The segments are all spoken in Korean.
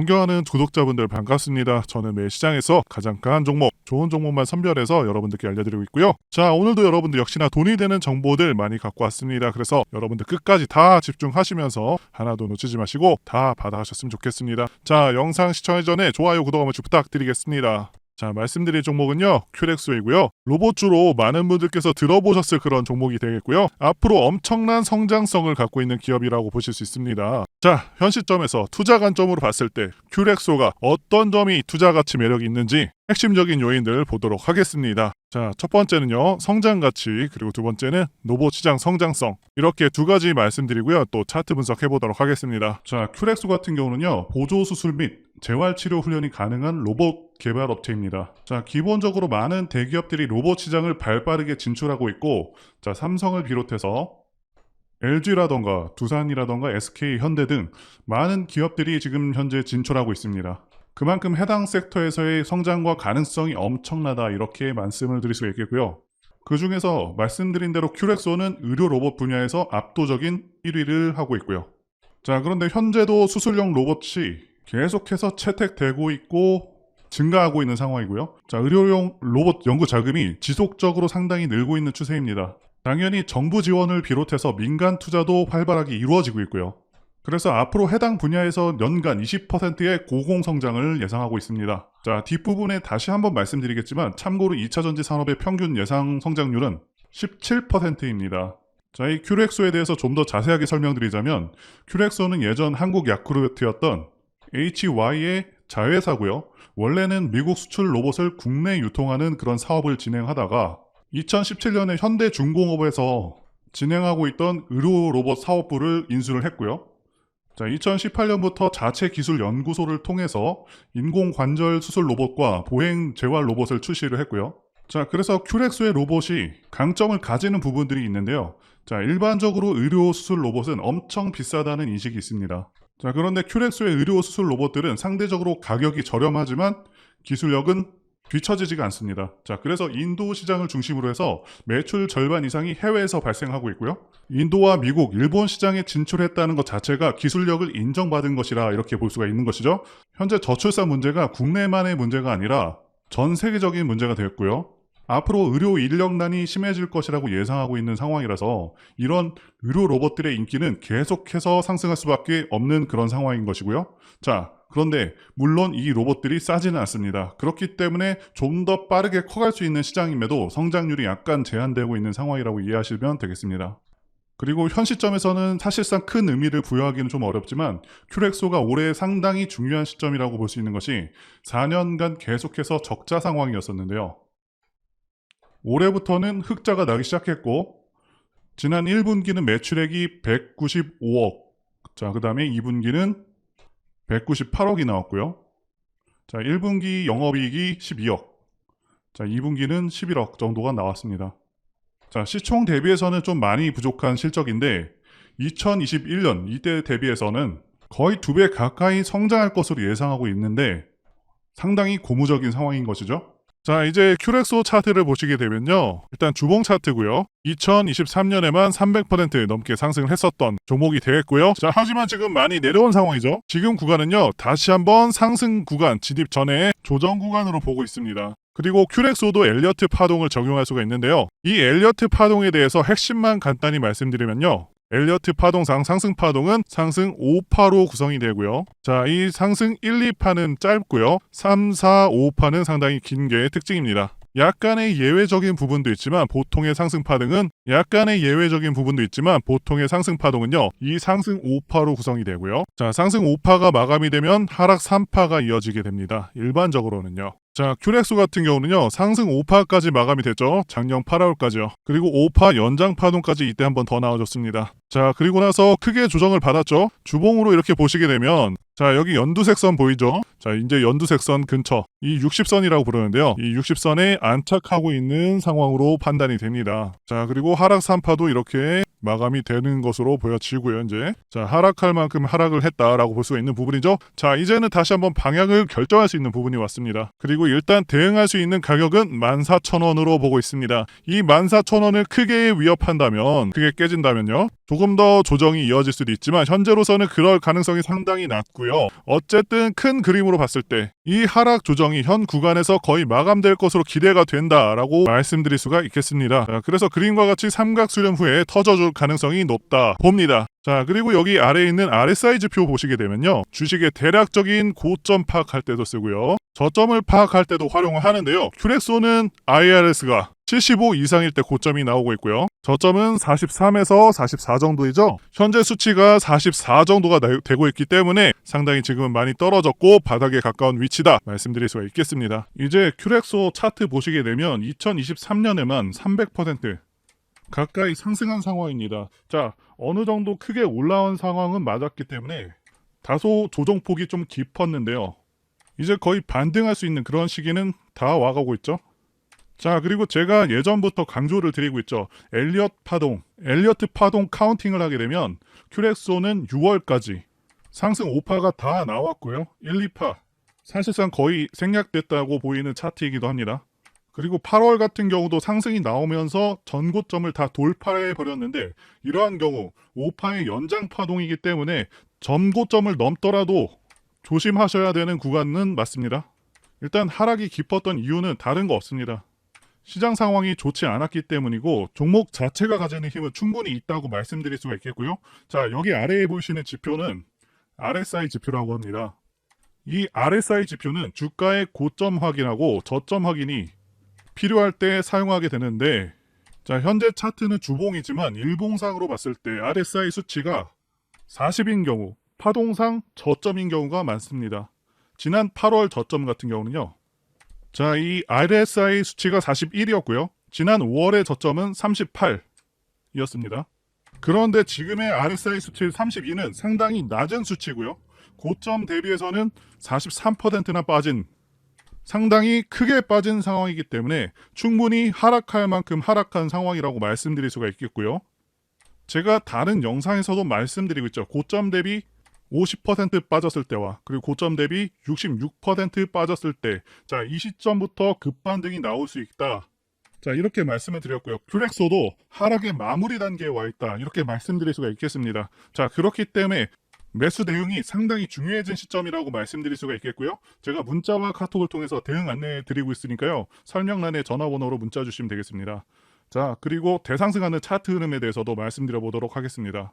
존경하는 구독자분들 반갑습니다. 저는 매 시장에서 가장 강한 종목, 좋은 종목만 선별해서 여러분들께 알려드리고 있고요. 자, 오늘도 여러분들 역시나 돈이 되는 정보들 많이 갖고 왔습니다. 그래서 여러분들 끝까지 다 집중하시면서 하나도 놓치지 마시고 다 받아가셨으면 좋겠습니다. 자, 영상 시청하기 전에 좋아요, 구독 한 번씩 부탁드리겠습니다. 자, 말씀드릴 종목은요, 큐렉스이고요. 로봇주로 많은 분들께서 들어보셨을 그런 종목이 되겠고요. 앞으로 엄청난 성장성을 갖고 있는 기업이라고 보실 수 있습니다. 자, 현 시점에서 투자 관점으로 봤을 때 큐렉소가 어떤 점이 투자 가치 매력이 있는지 핵심적인 요인들 보도록 하겠습니다. 자, 첫 번째는요, 성장 가치, 그리고 두 번째는 로봇 시장 성장성. 이렇게 두 가지 말씀드리고요. 또 차트 분석해 보도록 하겠습니다. 자, 큐렉소 같은 경우는요, 보조 수술 및 재활 치료 훈련이 가능한 로봇 개발 업체입니다. 자, 기본적으로 많은 대기업들이 로봇 시장을 발 빠르게 진출하고 있고, 자, 삼성을 비롯해서 LG라던가 두산이라던가 SK, 현대 등 많은 기업들이 지금 현재 진출하고 있습니다. 그만큼 해당 섹터에서의 성장과 가능성이 엄청나다 이렇게 말씀을 드릴 수가 있겠고요. 그 중에서 말씀드린 대로 큐렉소는 의료 로봇 분야에서 압도적인 1위를 하고 있고요. 자, 그런데 현재도 수술용 로봇이 계속해서 채택되고 있고 증가하고 있는 상황이고요. 자, 의료용 로봇 연구 자금이 지속적으로 상당히 늘고 있는 추세입니다. 당연히 정부 지원을 비롯해서 민간 투자도 활발하게 이루어지고 있고요. 그래서 앞으로 해당 분야에서 연간 20%의 고공 성장을 예상하고 있습니다. 자, 뒷부분에 다시 한번 말씀드리겠지만 참고로 2차 전지 산업의 평균 예상 성장률은 17%입니다. 자, 이 큐렉소에 대해서 좀 더 자세하게 설명드리자면 큐렉소는 예전 한국 야쿠르트였던 HY의 자회사고요. 원래는 미국 수출 로봇을 국내 유통하는 그런 사업을 진행하다가 2017년에 현대중공업에서 진행하고 있던 의료 로봇 사업부를 인수를 했고요. 자, 2018년부터 자체 기술 연구소를 통해서 인공 관절 수술 로봇과 보행 재활 로봇을 출시를 했고요. 자, 그래서 큐렉스의 로봇이 강점을 가지는 부분들이 있는데요. 자, 일반적으로 의료 수술 로봇은 엄청 비싸다는 인식이 있습니다. 자, 그런데 큐렉스의 의료 수술 로봇들은 상대적으로 가격이 저렴하지만 기술력은 뒤처지지가 않습니다. 자, 그래서 인도 시장을 중심으로 해서 매출 절반 이상이 해외에서 발생하고 있고요. 인도와 미국, 일본 시장에 진출했다는 것 자체가 기술력을 인정받은 것이라 이렇게 볼 수가 있는 것이죠. 현재 저출산 문제가 국내만의 문제가 아니라 전 세계적인 문제가 되었고요. 앞으로 의료 인력난이 심해질 것이라고 예상하고 있는 상황이라서 이런 의료 로봇들의 인기는 계속해서 상승할 수밖에 없는 그런 상황인 것이고요. 자, 그런데 물론 이 로봇들이 싸지는 않습니다. 그렇기 때문에 좀 더 빠르게 커갈 수 있는 시장임에도 성장률이 약간 제한되고 있는 상황이라고 이해하시면 되겠습니다. 그리고 현 시점에서는 사실상 큰 의미를 부여하기는 좀 어렵지만 큐렉소가 올해 상당히 중요한 시점이라고 볼 수 있는 것이 4년간 계속해서 적자 상황이었었는데요. 올해부터는 흑자가 나기 시작했고 지난 1분기는 매출액이 195억 자, 그 다음에 2분기는 198억이 나왔고요. 자, 1분기 영업이익이 12억. 자, 2분기는 11억 정도가 나왔습니다. 자, 시총 대비해서는 좀 많이 부족한 실적인데 2021년 이때 대비해서는 거의 두 배 가까이 성장할 것으로 예상하고 있는데 상당히 고무적인 상황인 것이죠. 자, 이제 큐렉소 차트를 보시게 되면요. 일단 주봉 차트고요. 2023년에만 300% 넘게 상승을 했었던 종목이 되겠고요. 자, 하지만 지금 많이 내려온 상황이죠. 지금 구간은요. 다시 한번 상승 구간 진입 전에 조정 구간으로 보고 있습니다. 그리고 큐렉소도 엘리어트 파동을 적용할 수가 있는데요. 이 엘리어트 파동에 대해서 핵심만 간단히 말씀드리면요. 엘리어트 파동상 상승 파동은 상승 5파로 구성이 되고요. 자, 이 상승 1, 2파는 짧고요. 3, 4, 5파는 상당히 긴 게 특징입니다. 약간의 예외적인 부분도 있지만 보통의 상승 파동은 약간의 예외적인 부분도 있지만 보통의 상승 파동은요. 이 상승 5파로 구성이 되고요. 자, 상승 5파가 마감이 되면 하락 3파가 이어지게 됩니다. 일반적으로는요. 자, 큐렉소 같은 경우는요, 상승 5파까지 마감이 됐죠. 작년 8월까지요. 그리고 5파 연장 파동까지 이때 한 번 더 나와줬습니다. 자, 그리고 나서 크게 조정을 받았죠. 주봉으로 이렇게 보시게 되면, 자, 여기 연두색 선 보이죠? 자, 이제 연두색 선 근처, 이 60선이라고 부르는데요. 이 60선에 안착하고 있는 상황으로 판단이 됩니다. 자, 그리고 하락 3파도 이렇게 마감이 되는 것으로 보여지고요, 이제. 자, 하락할 만큼 하락을 했다라고 볼 수가 있는 부분이죠. 자, 이제는 다시 한번 방향을 결정할 수 있는 부분이 왔습니다. 그리고 일단 대응할 수 있는 가격은 14,000원으로 보고 있습니다. 이 14,000원을 크게 위협한다면, 크게 깨진다면요. 조금 더 조정이 이어질 수도 있지만 현재로서는 그럴 가능성이 상당히 낮고요. 있고요. 어쨌든 큰 그림으로 봤을 때 이 하락 조정이 현 구간에서 거의 마감될 것으로 기대가 된다라고 말씀드릴 수가 있겠습니다. 자, 그래서 그림과 같이 삼각 수렴 후에 터져줄 가능성이 높다 봅니다. 자, 그리고 여기 아래에 있는 RSI 지표 보시게 되면요. 주식의 대략적인 고점 파악할 때도 쓰고요. 저점을 파악할 때도 활용을 하는데요. 큐렉소는 IRS가 75 이상일 때 고점이 나오고 있고요. 저점은 43에서 44 정도이죠. 현재 수치가 44 정도가 나- 되고 있기 때문에 상당히 지금은 많이 떨어졌고 바닥에 가까운 위치다 말씀드릴 수가 있겠습니다. 이제 큐렉소 차트 보시게 되면 2023년에만 300% 가까이 상승한 상황입니다. 자, 어느 정도 크게 올라온 상황은 맞았기 때문에 다소 조정폭이 좀 깊었는데요. 이제 거의 반등할 수 있는 그런 시기는 다 와가고 있죠. 자, 그리고 제가 예전부터 강조를 드리고 있죠. 엘리엇 파동, 엘리어트 파동 카운팅을 하게 되면 큐렉소는 6월까지 상승 5파가 다 나왔고요. 1, 2파 사실상 거의 생략됐다고 보이는 차트이기도 합니다. 그리고 8월 같은 경우도 상승이 나오면서 전고점을 다 돌파해 버렸는데 이러한 경우 5파의 연장 파동이기 때문에 전고점을 넘더라도 조심하셔야 되는 구간은 맞습니다. 일단 하락이 깊었던 이유는 다른 거 없습니다. 시장 상황이 좋지 않았기 때문이고 종목 자체가 가지는 힘은 충분히 있다고 말씀드릴 수가 있겠고요. 자, 여기 아래에 보이시는 지표는 RSI 지표라고 합니다. 이 RSI 지표는 주가의 고점 확인하고 저점 확인이 필요할 때 사용하게 되는데 자, 현재 차트는 주봉이지만 일봉상으로 봤을 때 RSI 수치가 40인 경우 파동상 저점인 경우가 많습니다. 지난 8월 저점 같은 경우는요. 자, 이 RSI 수치가 41이었고요. 지난 5월의 저점은 38이었습니다. 그런데 지금의 RSI 수치 32는 상당히 낮은 수치고요. 고점 대비해서는 43%나 빠진 상당히 크게 빠진 상황이기 때문에 충분히 하락할 만큼 하락한 상황이라고 말씀드릴 수가 있겠고요. 제가 다른 영상에서도 말씀드리고 있죠. 고점 대비 50% 빠졌을 때와 그리고 고점 대비 66% 빠졌을 때, 자, 이 시점부터 급반등이 나올 수 있다. 자, 이렇게 말씀을 드렸고요. 큐렉소도 하락의 마무리 단계에 와 있다. 이렇게 말씀드릴 수가 있겠습니다. 자, 그렇기 때문에 매수 대응이 상당히 중요해진 시점이라고 말씀드릴 수가 있겠고요. 제가 문자와 카톡을 통해서 대응 안내해 드리고 있으니까요. 설명란에 전화번호로 문자 주시면 되겠습니다. 자, 그리고 대상승하는 차트 흐름에 대해서도 말씀드려 보도록 하겠습니다.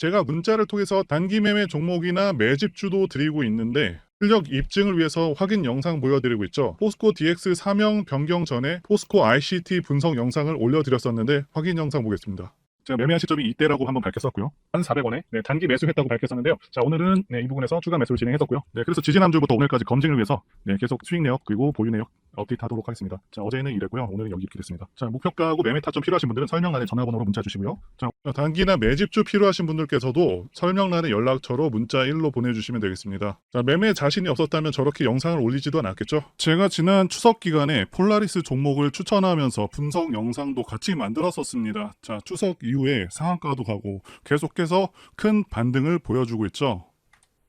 제가 문자를 통해서 단기 매매 종목이나 매집주도 드리고 있는데 실력 입증을 위해서 확인 영상 보여드리고 있죠. 포스코 DX 사명 변경 전에 포스코 ICT 분석 영상을 올려드렸었는데 확인 영상 보겠습니다. 제가 매매한 시점이 이때라고 한번 밝혔었고요. 한 400원에 네, 단기 매수했다고 밝혔었는데요. 자 오늘은 네, 이 부분에서 추가 매수를 진행했었고요. 네, 그래서 지지난주부터 오늘까지 검증을 위해서 네, 계속 수익 내역 그리고 보유 내역 업데이트하도록 하겠습니다. 자 어제는 이랬고요. 오늘은 여기 이렇게 됐습니다. 자 목표가하고 매매 타점 필요하신 분들은 설명란에 전화번호로 문자 주시고요. 자 단기나 매집주 필요하신 분들께서도 설명란에 연락처로 문자 1로 보내주시면 되겠습니다. 자 매매 자신이 없었다면 저렇게 영상을 올리지도 않았겠죠. 제가 지난 추석 기간에 폴라리스 종목을 추천하면서 분석 영상도 같이 만들었었습니다. 자 추석 이후에 상한가도 가고 계속해서 큰 반등을 보여주고 있죠.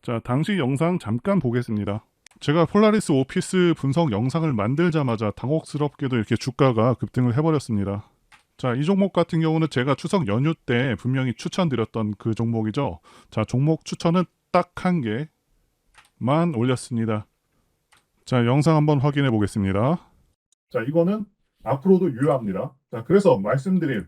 자 당시 영상 잠깐 보겠습니다. 제가 폴라리스 오피스 분석 영상을 만들자마자 당혹스럽게도 이렇게 주가가 급등을 해버렸습니다. 자, 이 종목 같은 경우는 제가 추석 연휴 때 분명히 추천드렸던 그 종목이죠. 자, 종목 추천은 딱 한 개만 올렸습니다. 자, 영상 한번 확인해 보겠습니다. 자, 이거는 앞으로도 유효합니다. 자, 그래서 말씀드린